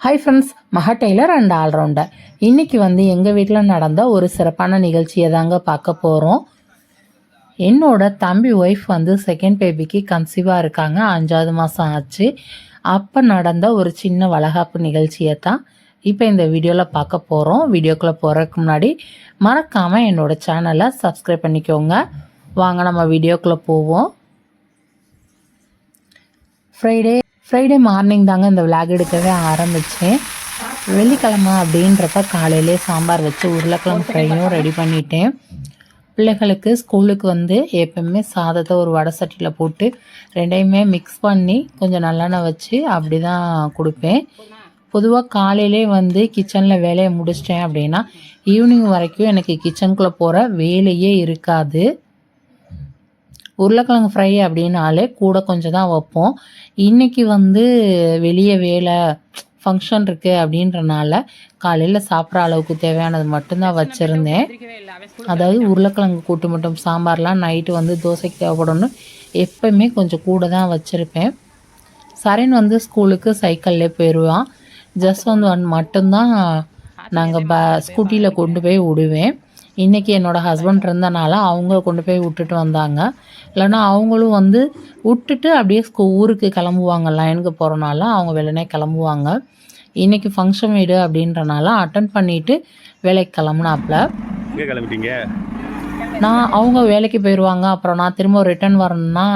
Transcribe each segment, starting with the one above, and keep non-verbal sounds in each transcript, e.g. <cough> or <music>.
Hi friends Maha tailor and all-rounder இன்றைக்கி வந்து எங்கள் வீட்டில் நடந்த ஒரு சிறப்பான நிகழ்ச்சியை தாங்க பார்க்க போகிறோம் என்னோட தம்பி ஒய்ஃப் வந்து செகண்ட் பேபிக்கு கன்சீவாக இருக்காங்க. அஞ்சாவது மாதம் ஆச்சு. அப்போ நடந்த ஒரு சின்ன வளகாப்பு நிகழ்ச்சியை தான் இப்போ இந்த வீடியோவில் பார்க்க போகிறோம் வீடியோக்குள்ளே போகிறதுக்கு முன்னாடி மறக்காமல் என்னோட சேனலை சப்ஸ்கிரைப் பண்ணிக்கோங்க. வாங்க நம்ம வீடியோக்குள்ளே போவோம். ஃப்ரைடே ஃப்ரைடே மார்னிங் தாங்க இந்த விளாக் எடுக்கவே ஆரம்பித்தேன் வெள்ளிக்கிழமை அப்படின்றப்ப காலையிலே சாம்பார் வச்சு உருளைக்கிழங்கு ஃப்ரையும் ரெடி பண்ணிட்டேன். பிள்ளைகளுக்கு ஸ்கூலுக்கு வந்து எப்பவுமே சாதத்தை ஒரு வடை சட்டியில் போட்டு ரெண்டையுமே மிக்ஸ் பண்ணி கொஞ்சம் நல்லெண்ணெய் வச்சு அப்படி தான் கொடுப்பேன். பொதுவாக காலையிலே வந்து கிச்சனில் வேலையை முடிச்சிட்டேன் அப்படின்னா ஈவினிங் வரைக்கும் எனக்கு கிச்சனுக்குள்ளே போகிற வேலையே இருக்காது. உருளைக்கிழங்கு ஃப்ரை அப்படின்னாலே கூட கொஞ்சம் தான் வைப்போம். இன்றைக்கி வந்து வெளியே வேலை ஃபங்க்ஷன் இருக்குது அப்படின்றனால காலையில் சாப்பிட்ற அளவுக்கு தேவையானது மட்டும்தான் வச்சுருந்தேன். அதாவது உருளைக்கிழங்கு கூட்டு மட்டும் சாம்பார்லாம் நைட்டு வந்து தோசைக்கு தேவைப்படும்னு எப்போவுமே கொஞ்சம் கூட தான் வச்சுருப்பேன். சரண் வந்து ஸ்கூலுக்கு சைக்கிள்லே போயிடுவான் ஜஸ்ட் வந்து ஒன் மட்டும்தான் நாங்கள் ப ஸ்கூட்டியில் கொண்டு போய் விடுவேன். இன்றைக்கி என்னோடய ஹஸ்பண்ட் இருந்தனால அவங்க கொண்டு போய் விட்டுட்டு வந்தாங்க. இல்லைன்னா அவங்களும் வந்து விட்டுட்டு அப்படியே ஸ்கூ ஊருக்கு கிளம்புவாங்க. லைனுக்கு போகிறனால அவங்க வெள்ளனே கிளம்புவாங்க. இன்றைக்கி ஃபங்க்ஷன் வீடு அப்படின்றனால அட்டன் பண்ணிவிட்டு வேலைக்கு கிளம்புனாப்புல கிளம்பிட்டீங்க? நான் அவங்க வேலைக்கு போயிடுவாங்க அப்புறம் நான் திரும்ப ரிட்டர்ன் வரணும்னா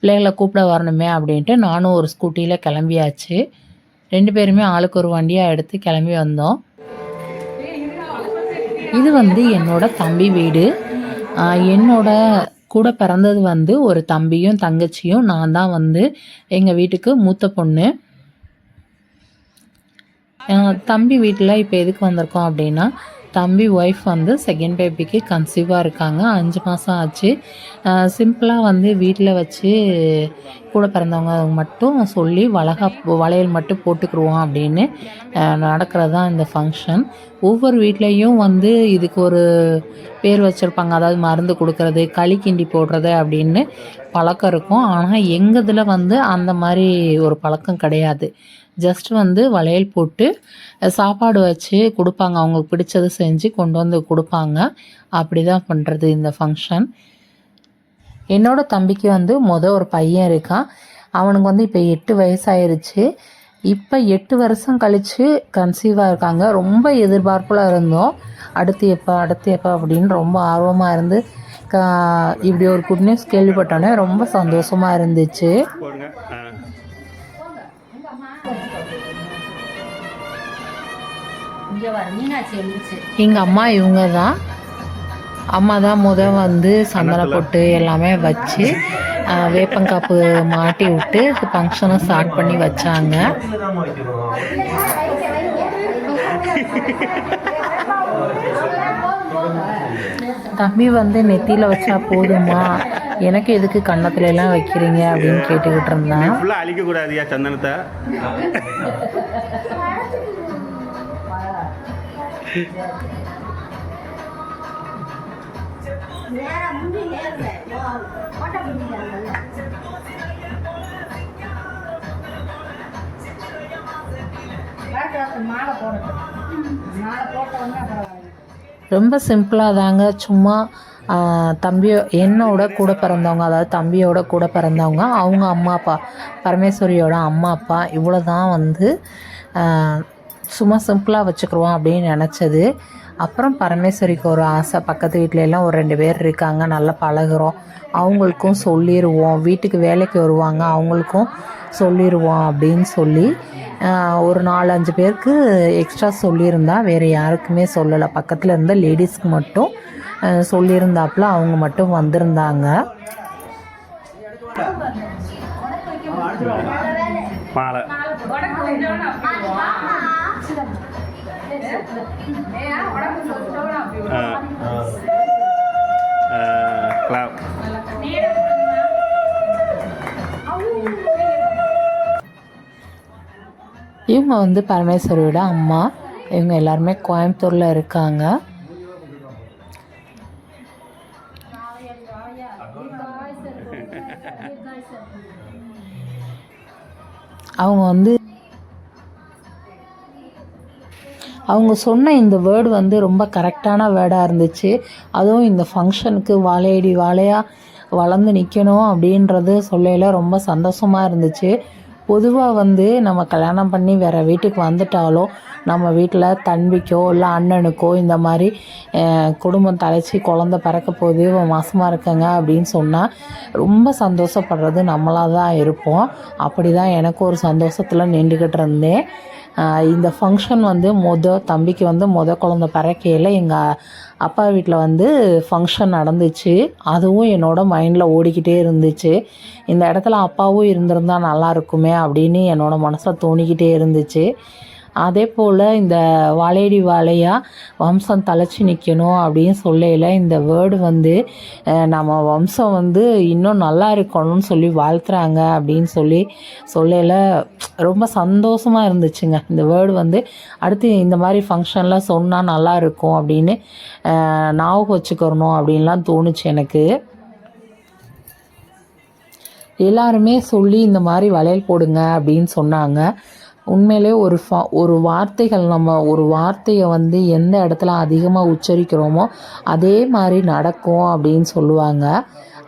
பிள்ளைகளை கூப்பிட வரணுமே அப்படின்ட்டு நானும் ஒரு ஸ்கூட்டியில் கிளம்பியாச்சு. ரெண்டு பேருமே ஆளுக்கு ஒரு வண்டியாக எடுத்து கிளம்பி வந்தோம். இது வந்து என்னோட தம்பி வீடு. என்னோட கூட பிறந்தது வந்து ஒரு தம்பியும் தங்கச்சியும் நான் தான் வந்து எங்கள் வீட்டுக்கு மூத்த பொண்ணு. தம்பி வீட்டில் இப்போ எதுக்கு வந்திருக்கோம் அப்படின்னா தம்பி ஒய்ஃப் வந்து செகண்ட் பேபிக்கு கன்சீவாக இருக்காங்க. அஞ்சு மாதம் ஆச்சு. சிம்பிளாக வந்து வீட்டில் வச்சு கூட பிறந்தவங்க மட்டும் சொல்லி வளகா வளையல் மட்டும் போட்டுக்குருவோம் அப்படின்னு நடக்கிறது தான் இந்த ஃபங்க்ஷன் ஒவ்வொரு வீட்லேயும் வந்து இதுக்கு ஒரு பேர் வச்சுருப்பாங்க. அதாவது மருந்து கொடுக்கறது களி கிண்டி போடுறது அப்படின்னு பழக்கம் இருக்கும். ஆனால் எங்கள் இதில் வந்து அந்த மாதிரி ஒரு பழக்கம் கிடையாது. ஜஸ்ட் வந்து வளையல் போட்டு சாப்பாடு வச்சு கொடுப்பாங்க. அவங்களுக்கு பிடிச்சது செஞ்சு கொண்டு வந்து கொடுப்பாங்க. அப்படி தான் பண்ணுறது இந்த ஃபங்க்ஷன் என்னோடய தம்பிக்கு வந்து மொதல் ஒரு பையன் இருக்கான். அவனுக்கு வந்து இப்போ எட்டு வயசாயிருச்சு. இப்போ எட்டு வருஷம் கழித்து கன்சீவாக இருக்காங்க. ரொம்ப எதிர்பார்ப்புல இருந்தோம். அடுத்து எப்போ அடுத்து எப்போ அப்படின்னு ரொம்ப ஆர்வமாக இருந்து க இப்படி ஒரு குட் நியூஸ் கேள்விப்பட்டோன்னே ரொம்ப சந்தோஷமாக இருந்துச்சு. எங்கள் அம்மா இவங்க தான் அம்மா தான் முத வந்து சந்தன பொட்டு எல்லாமே வச்சு வேப்பங்காப்பு மாட்டி விட்டு ஃபங்க்ஷனை ஸ்டார்ட் பண்ணி வச்சாங்க. தம்பி வந்து நெத்தியில் வச்சா போதுமா? எனக்கு எதுக்கு கன்னத்துல எல்லாம் வைக்கிறீங்க அப்படின்னு கேட்டுக்கிட்டு இருந்தான். ஃபுல்லாக அழிக்கக்கூடாதியா சந்தனத்தை? <laughs> ரொம்ப சிம்பிளாக தாங்க. சும்மா தம்பியோ என்னோட கூட பிறந்தவங்க அதாவது தம்பியோட கூட பிறந்தவங்க அவங்க அம்மா அப்பா பரமேஸ்வரியோட அம்மா அப்பா இவ்வளோ தான் வந்து சும்மா சிம்பிளாக வச்சுக்கிருவோம் அப்படின்னு நினச்சது. அப்புறம் பரமேஸ்வரிக்கு ஒரு ஆசை. பக்கத்து வீட்டில எல்லாம் ஒரு ரெண்டு பேர் இருக்காங்க நல்லா பழகுறோம். அவங்களுக்கும் சொல்லிடுவோம் வீட்டுக்கு வேலைக்கு வருவாங்க அவங்களுக்கும் சொல்லிடுவோம் அப்படின்னு சொல்லி ஒரு நாலு அஞ்சு பேருக்கு எக்ஸ்ட்ரா சொல்லியிருந்தா வேறு யாருக்குமே சொல்லலை. பக்கத்தில் இருந்த லேடிஸ்க்கு மட்டும் சொல்லியிருந்தாப்புல அவங்க மட்டும் வந்திருந்தாங்க. மாலை. இவங்க வந்து பரமேஸ்வரியோட அம்மா. இவங்க எல்லாருமே கோயம்புத்தூரில் இருக்காங்க. அவங்க வந்து அவங்க சொன்ன இந்த வேர்டு வந்து ரொம்ப கரெக்டான வேர்டாக இருந்துச்சு. அதுவும் இந்த ஃபங்க்ஷனுக்கு வாழையடி வாழையாக வளர்ந்து நிற்கணும் அப்படின்றது சொல்லையில் ரொம்ப சந்தோஷமாக இருந்துச்சு. பொதுவாக வந்து நம்ம கல்யாணம் பண்ணி வேறு வீட்டுக்கு வந்துட்டாலும் நம்ம வீட்டில் தம்பிக்கோ இல்லை அண்ணனுக்கோ இந்த மாதிரி குடும்பம் தலைச்சி குழந்த பிறக்க போகுது மாசமாக இருக்கங்க அப்படின்னு சொன்னால் ரொம்ப சந்தோஷப்படுறது நம்மளாக தான் இருப்போம். அப்படி தான் எனக்கு ஒரு சந்தோஷத்தில் நின்றுக்கிட்டு இருந்தேன். இந்த ஃபங்க்ஷன் வந்து மொத தம்பிக்கு வந்து மொத குழந்த பிறக்கையில் எங்கள் அப்பா வீட்டில் வந்து ஃபங்க்ஷன் நடந்துச்சு. அதுவும் என்னோடய மைண்டில் ஓடிக்கிட்டே இருந்துச்சு. இந்த இடத்துல அப்பாவும் இருந்திருந்தா நல்லா இருக்குமே அப்படின்னு என்னோடய மனசில் தோணிக்கிட்டே இருந்துச்சு. அதே போல் இந்த வாழையடி வாழையாக வம்சம் தலைச்சி நிற்கணும் அப்படின்னு சொல்லையில் இந்த வேர்டு வந்து நம்ம வம்சம் வந்து இன்னும் நல்லா இருக்கணும்னு சொல்லி வாழ்த்துறாங்க அப்படின்னு சொல்லி சொல்லையில் ரொம்ப சந்தோஷமாக இருந்துச்சுங்க. இந்த வேர்டு வந்து அடுத்து இந்த மாதிரி ஃபங்க்ஷன்லாம் சொன்னால் நல்லா இருக்கும் அப்படின்னு ஞாபகம் வச்சுக்கிறணும் அப்படின்லாம் தோணுச்சு எனக்கு. எல்லாருமே சொல்லி இந்த மாதிரி வளையல் போடுங்க அப்படின்னு சொன்னாங்க. உண்மையிலே ஒரு ஃபா ஒரு வார்த்தைகள் நம்ம ஒரு வார்த்தையை வந்து எந்த இடத்துல அதிகமாக உச்சரிக்கிறோமோ அதே மாதிரி நடக்கும் அப்படின்னு சொல்லுவாங்க.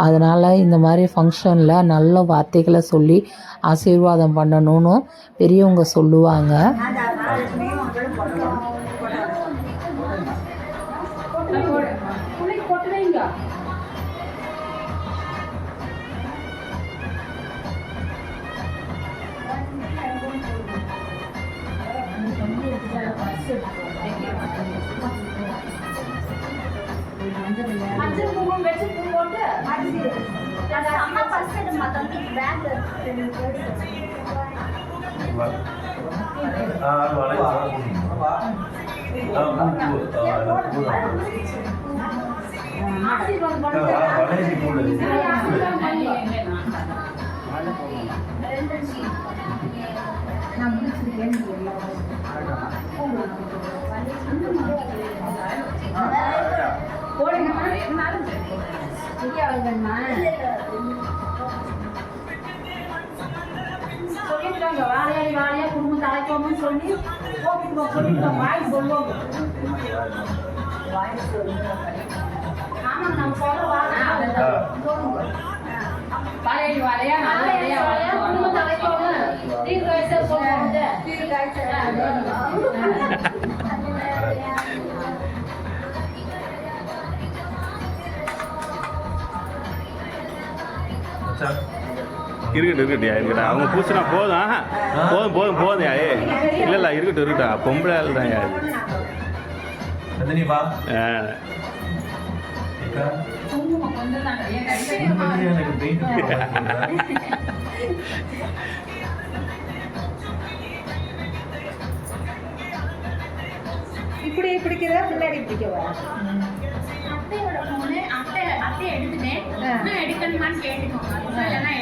அதனால் இந்த மாதிரி ஃபங்க்ஷனில் நல்ல வார்த்தைகளை சொல்லி ஆசீர்வாதம் பண்ணணும்னு பெரியவங்க சொல்லுவாங்க. அம்மா பர்ஸ் எடுமா தம்பி பேக் சொல்லிட்டாங்க வாழையாடி வாழையா குடும்பம் தலைக்கோம்னு சொல்லி. போட்டுக்கோ சொல்லிட்டோம் வாய் சொல்லுவோம் நம்ம சொல்ற வாழை வாழையாடி வாழையா வாழையாடி வாழையா குடும்பம் தலைக்கோம் தீர்க்க வயசா சொல்லுவாங்க இருக்கட்டும் இருக்கட்டும் இருக்கட்டும். அவங்க பூசினா போதும். போதும் போதும் போதும் யா ஏ. இல்லை இல்லை இருக்கட்டும் இருக்கட்டும். பொம்பளை ஆள் தான் யா இப்படி பிடிக்கிறதா பின்னாடி பிடிக்கவா? அத்தையோட போனு அத்தை அத்தை எடுத்துட்டேன். எடுக்கணுமான்னு கேட்டுக்கோங்க. இல்லைன்னா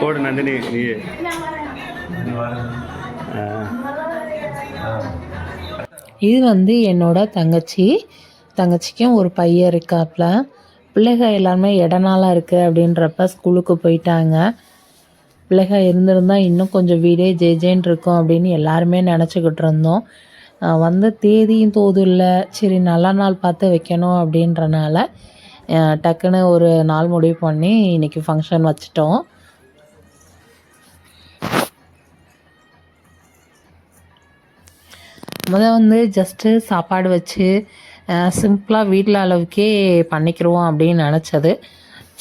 போடு நந்தினி நீ இது வந்து என்னோட தங்கச்சி. தங்கச்சிக்கும் ஒரு பையன் இருக்காப்புல பிள்ளைக எல்லாருமே இடநாளாக இருக்குது அப்படின்றப்ப ஸ்கூலுக்கு போயிட்டாங்க. பிள்ளைக இருந்திருந்தால் இன்னும் கொஞ்சம் வீடே ஜேஜேன்னு இருக்கும் அப்படின்னு எல்லாருமே நினச்சிக்கிட்டு இருந்தோம். வந்த தேதியும் தோது இல்லை சரி நல்ல நாள் பார்த்து வைக்கணும் அப்படின்றனால டக்குன்னு ஒரு நாள் முடிவு பண்ணி இன்றைக்கி ஃபங்க்ஷன் வச்சிட்டோம். முத வந்து ஜஸ்ட்டு சாப்பாடு வச்சு சிம்பிளாக வீட்டில் அளவுக்கே பண்ணிக்கிருவோம் அப்படின்னு நினச்சது.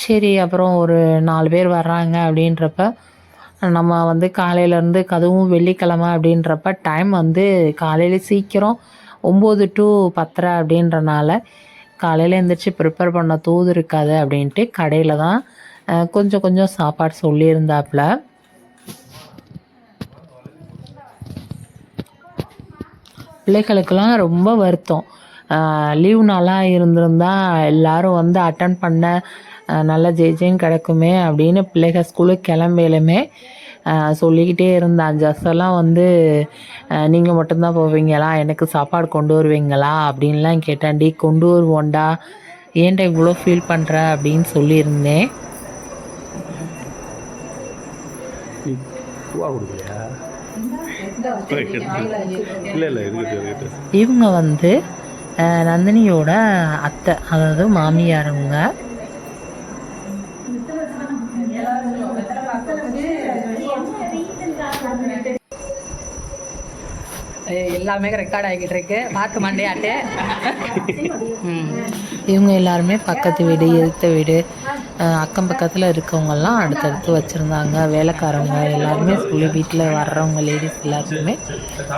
சரி அப்புறம் ஒரு நாலு பேர் வர்றாங்க அப்படின்றப்ப நம்ம வந்து காலையிலேருந்து கதவும் வெள்ளிக்கிழமை அப்படின்றப்ப டைம் வந்து காலையில் சீக்கிரம் ஒம்பது டு பத்தரை அப்படின்றனால காலையில் எழுந்திரிச்சு ப்ரிப்பேர் பண்ண தூது இருக்காது அப்படின்ட்டு கடையில் தான் கொஞ்சம் கொஞ்சம் சாப்பாடு சொல்லியிருந்தாப்புல. பிள்ளைகளுக்கெல்லாம் ரொம்ப வருத்தம். லீவ் நாளாக இருந்திருந்தா எல்லாரும் வந்து அட்டன் பண்ண நல்ல ஜெயிஜேன்னு கிடக்குமே அப்படின்னு பிள்ளைகள் ஸ்கூலுக்கு கிளம்பையிலுமே சொல்லிக்கிட்டே இருந்தான். ஜஸ் எல்லாம் வந்து நீங்கள் மட்டும்தான் போவீங்களா? எனக்கு சாப்பாடு கொண்டு வருவீங்களா? அப்படின்லாம் கேட்டான்டி கொண்டு வருவோண்டா ஏன்டா இவ்வளோ ஃபீல் பண்ணுற அப்படின்னு சொல்லியிருந்தேன். இவங்க வந்து நந்தினியோட அத்தை அதாவது மாமியாருங்க எல்லாமே ரெக்கார்ட் ஆகிட்டு இருக்கு. பார்க்க மாட்டேயாட்டு இவங்க எல்லாருமே பக்கத்து வீடு எதிர்த்த வீடு. அக்கம் பக்கத்தில் இருக்கவங்கெல்லாம் அடுத்தடுத்து வச்சுருந்தாங்க. வேலைக்காரவங்க எல்லாருமே சொல்லி வீட்டில் வர்றவங்க லேடிஸ் எல்லாருக்குமே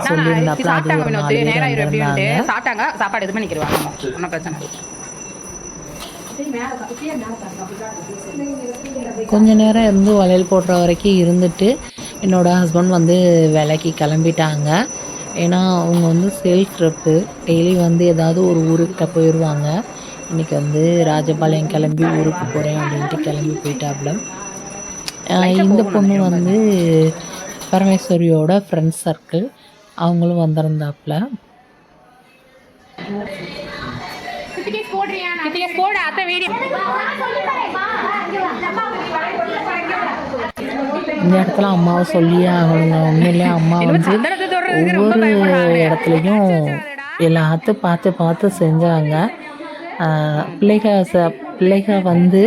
சொல்லியிருந்தாப்புல அது ஒரு நாலு பேர் நேரம் எப்படின்ட்டு வந்திருந்தாங்க சாப்பிட்டாங்க. சாப்பாடு இது பண்ணிக்கிடுவாங்க ஒன்றும் பிரச்சனை இல்லை. கொஞ்ச நேரம் இருந்து வளையல் போடுற வரைக்கும் இருந்துட்டு என்னோட ஹஸ்பண்ட் வந்து வேலைக்கு கிளம்பிட்டாங்க. ஏன்னா அவங்க வந்து சேல்ஸ் ரெப்பு டெய்லி வந்து ஏதாவது ஒரு ஊருக்கு போயிடுவாங்க இன்றைக்கி வந்து ராஜபாளையம் கிளம்பி ஊருக்கு போகிறேன் அப்படின்ட்டு கிளம்பி போயிட்டாப்புல இந்த பொண்ணு வந்து பரமேஸ்வரியோட ஃப்ரெண்ட்ஸ் சர்க்கிள் அவங்களும் வந்திருந்தாப்புல இந்த இடத்துல அம்மாவை சொல்லியே ஆகணுங்க உண்மையிலே அம்மா வந்து ஒவ்வொரு. இடத்துலையும் எல்லாத்தையும் பார்த்து பார்த்து செஞ்சாங்க. பிள்ளைகள் ச பிள்ளைகள் வந்து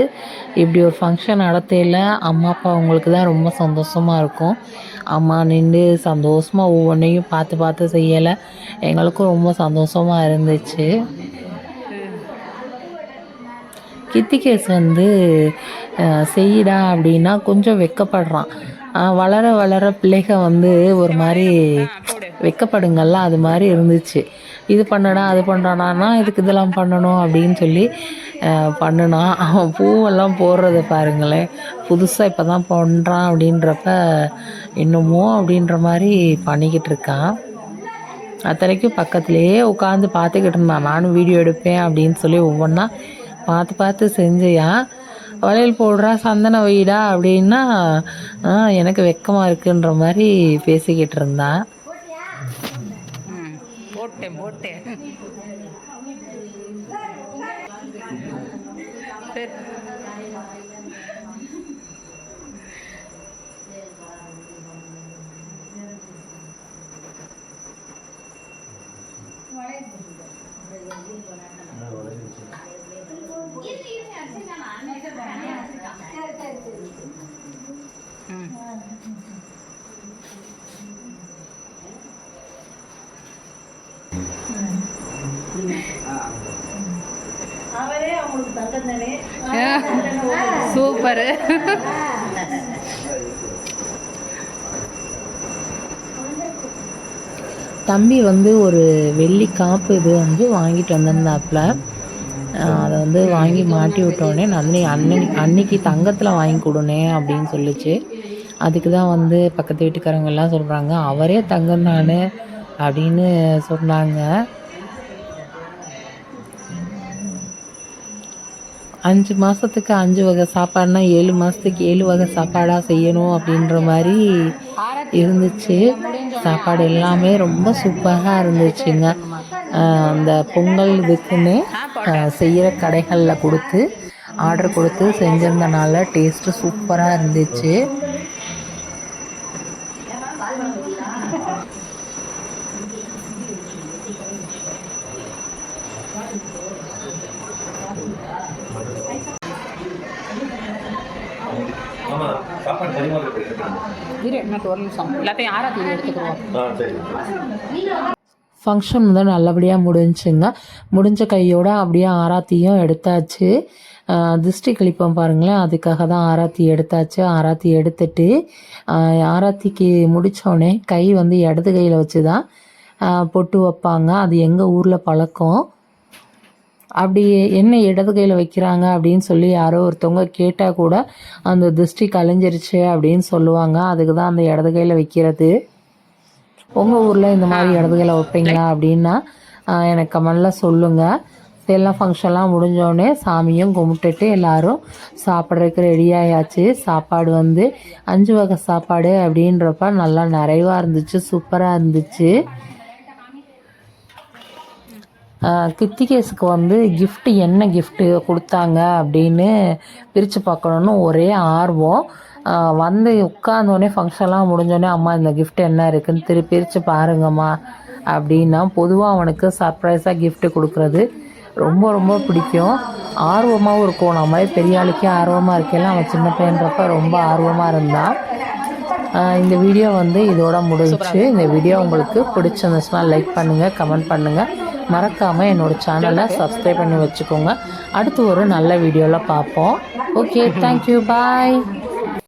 இப்படி ஒரு ஃபங்க்ஷன் நடத்தையில் அம்மா அப்பா அவங்களுக்கு தான் ரொம்ப சந்தோஷமாக இருக்கும். அம்மா நின்று சந்தோஷமாக ஒவ்வொன்றையும் பார்த்து பார்த்து செய்யலை. எங்களுக்கும் ரொம்ப சந்தோஷமாக இருந்துச்சு. கித்திகேஸ் வந்து அஹ், அப்படின்னா கொஞ்சம் வெக்கப்படுறான். வளர வளர பிள்ளைக வந்து ஒரு மாதிரி வெக்கப்படுங்கள்ல அது மாதிரி இருந்துச்சு. இது பண்ணடா அது பண்ணுறானா இதுக்கு இதெல்லாம் பண்ணணும் அப்படின்னு சொல்லி அஹ், அவன் பூவெல்லாம் போடுறத பாருங்களேன். புதுசாக இப்போ தான் பண்ணுறான் அப்படின்றப்ப என்னமோ அப்படின்ற மாதிரி பண்ணிக்கிட்டு இருக்கான். அத்தனைக்கும் பக்கத்துலேயே உட்காந்து பார்த்துக்கிட்டு இருந்தான். நானும் வீடியோ எடுப்பேன் அப்படின்னு சொல்லி ஒவ்வொன்றா பார்த்து பார்த்து செஞ்சியா வளையல் போடுறா சந்தன வைடா அப்படின்னா "ஆ, எனக்கு வெக்கமாக இருக்குன்ற மாதிரி பேசிக்கிட்டு இருந்தான். போட்டேன் போட்டேன் சூப்பரு தம்பி வந்து ஒரு வெள்ளி காப்பு இது வந்து வாங்கிட்டு வந்திருந்தாப்புல. அதை வந்து வாங்கி மாட்டி விட்டோடனே நந்தினி அன்னைக்கு அன்னைக்கு தங்கத்தில் வாங்கி கொடுனே அப்படின்னு சொல்லிச்சு. அதுக்கு தான் வந்து பக்கத்து வீட்டுக்காரங்க எல்லாம் சொல்கிறாங்க அவரே தங்கம் தானே அப்படின்னு சொன்னாங்க. அஞ்சு மாதத்துக்கு அஞ்சு வகை சாப்பாடுனா ஏழு மாதத்துக்கு ஏழு வகை சாப்பாடாக செய்யணும் அப்படின்ற மாதிரி இருந்துச்சு. சாப்பாடு எல்லாமே ரொம்ப சூப்பராக இருந்துச்சுங்க. அந்த பொங்கல் இதுக்குன்னு செய்கிற கடைகளில் கொடுத்து ஆர்டர் கொடுத்து செஞ்சிருந்தனால டேஸ்ட்டு சூப்பராக இருந்துச்சு ஆமாம் சாப்பாடு பரிமாற இரு இன்னும் ஒரு நிமிஷம். எல்லாத்தையும் ஆராத்தி எடுத்துக்கிறோம் ஆ சரி. ஃபங்க்ஷன் வந்து நல்லபடியாக முடிஞ்சுங்க. முடிஞ்ச கையோட அப்படியே ஆராத்தியும் எடுத்தாச்சு. திருஷ்டி கழிப்போம் பாருங்களேன். அதுக்காக தான் ஆராத்தி எடுத்தாச்சு. ஆராத்தி எடுத்துட்டு ஆராத்திக்கு முடித்தோடனே கை வந்து இடது கையில் வச்சு தான் பொட்டு வைப்பாங்க. அது எங்கள் ஊரில் பழக்கம். அப்படி என்ன இடது கையில் வைக்கிறாங்க அப்படின்னு சொல்லி யாரோ ஒருத்தவங்க கேட்டால் கூட அந்த திருஷ்டி கலைஞ்சிருச்சு அப்படின்னு சொல்லுவாங்க. அதுக்கு தான் அந்த இடது கையில் வைக்கிறது. உங்கள் ஊரில் இந்த மாதிரி இடது கையில் வைப்பீங்களா அப்படின்னா எனக்கு கமெண்டில் சொல்லுங்கள் எல்லாம் ஃபங்க்ஷன்லாம் முடிஞ்சோடனே சாமியும் கும்பிட்டுட்டு எல்லாரும் சாப்பிட்றதுக்கு ரெடி ஆயாச்சு. சாப்பாடு வந்து அஞ்சு வகை சாப்பாடு அப்படின்றப்ப நல்லா நிறைவாக இருந்துச்சு சூப்பராக இருந்துச்சு. கித்திகேஸுக்கு வந்து gift என்ன gift கொடுத்தாங்க அப்படின்னு பிரித்து பார்க்கணுன்னு ஒரே ஆர்வம். வந்து உட்காந்தோடனே ஃபங்க்ஷன்லாம் முடிஞ்சோடனே அம்மா இந்த gift என்ன இருக்குன்னு திரு பிரித்து பாருங்கம்மா அப்படின்னா பொதுவாக அவனுக்கு சர்ப்ரைஸாக gift கொடுக்குறது ரொம்ப ரொம்ப பிடிக்கும். ஆர்வமாகவும் இருக்கும். நம்மளே பெரிய ஆளுக்கே ஆர்வமாக இருக்கையெல்லாம் அவன் சின்ன பையன்றப்ப ரொம்ப ஆர்வமாக இருந்தான். இந்த வீடியோ வந்து இதோட முடிஞ்சுச்சு இந்த வீடியோ உங்களுக்கு பிடிச்சிருந்துச்சுன்னா லைக் பண்ணுங்கள் கமெண்ட் பண்ணுங்கள் மறக்காமல் என்னோட சேனலை சப்ஸ்கிரைப் பண்ணி வச்சுக்கோங்க. அடுத்து ஒரு நல்ல வீடியோவில் பார்ப்போம். Okay thank you bye